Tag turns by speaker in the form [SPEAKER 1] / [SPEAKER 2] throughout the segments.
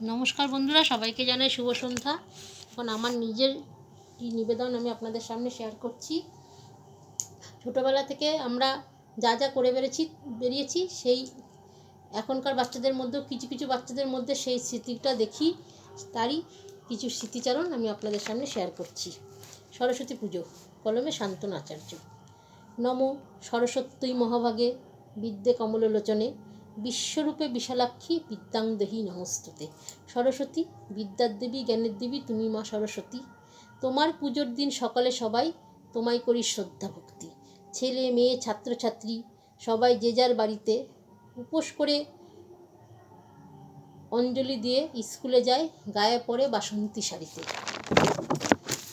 [SPEAKER 1] নমস্কার বন্ধুরা, সবাইকে জানাই শুভ সন্ধ্যা। এখন আমার নিজের কি নিবেদন আমি আপনাদের সামনে শেয়ার করছি। ছোটোবেলা থেকে আমরা যা যা করে বেড়েছি, বেরিয়েছি, সেই এখনকার বাচ্চাদের মধ্যেও, কিছু কিছু বাচ্চাদের মধ্যে সেই স্মৃতিটা দেখি, তারই কিছু স্মৃতিচারণ আমি আপনাদের সামনে শেয়ার করছি। সরস্বতী পুজো, কলমে শান্তন আচার্য। নম সরস্বতী মহাভাগে বিদ্যে কমললোচনে বিশ্বরূপে বিশালাক্ষী বিদ্যাংদেহী নমস্তুতে। সরস্বতী, বিদ্যার দেবী, জ্ঞানের দেবী, তুমি মা সরস্বতী। তোমার পুজোর দিন সকালে সবাই তোমায় করি শ্রদ্ধা ভক্তি। ছেলে, মেয়ে ছাত্রছাত্রী সবাই যে যার বাড়িতে উপোস করে অঞ্জলি দিয়ে স্কুলে যায়, গায়ে পড়ে বাসন্তী শাড়িতে।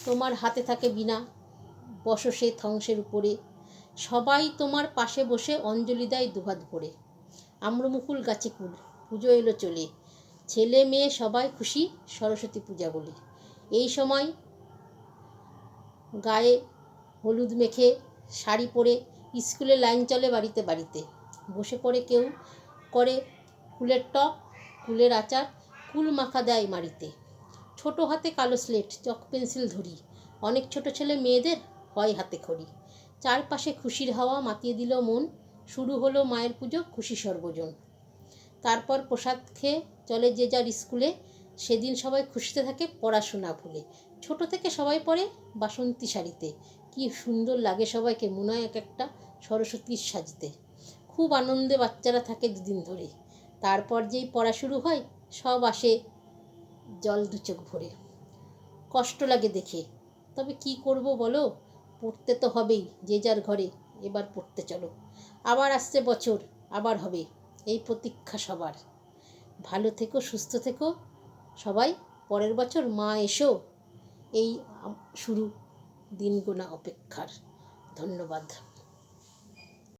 [SPEAKER 1] তোমার হাতে থাকে বিনা বসো সে ধ্বংসের উপরে। সবাই তোমার পাশে বসে অঞ্জলি দেয় দুহাত ভরে। আম্রমুকুল গাছে কুল, পুজো এলো চলে। ছেলে মেয়ে সবাই খুশি সরস্বতী পূজা বলে। এই সময় গায়ে হলুদ মেখে শাড়ি পরে স্কুলে লাইন চলে বাড়িতে বাড়িতে। বসে পড়ে কেউ করে কুলের টক কুলের আচার, কুল মাখা দেয় মাড়িতে। ছোট হাতে কালো স্লেট, চক পেন্সিল ধরি। অনেক ছোট ছেলে মেয়েদের হয় হাতে খড়ি। চারপাশে খুশির হাওয়া মাতিয়ে দিল মন। শুরু হলো মায়ের পুজো, খুশি সর্বজন। তারপর প্রসাদ খেয়ে চলে যে যার স্কুলে, সেদিন সবাই খুশিতে থাকে পড়াশোনা ভুলে। ছোট থেকে সবাই পড়ে বাসন্তী শাড়িতে। কি সুন্দর লাগে সবাইকে মনে হয় এক একটা সরস্বতীর সাজতে। খুব আনন্দে বাচ্চারা থাকে দুদিন ধরে। তারপর যেই পড়া শুরু হয়, সব আসে জল দু চোখ ভরে। কষ্ট লাগে দেখে। তবে কি করব বলো? পড়তে তো হবেই যে যার ঘরে। এবার পড়তে চলো। আবার আসছে বছর, আবার হবে। এই প্রতীক্ষা সবার। ভালো থেকো, সুস্থ থেকো। সবাই, পরের বছর মা এসো। এই শুরু দিন গোনা অপেক্ষার। ধন্যবাদ।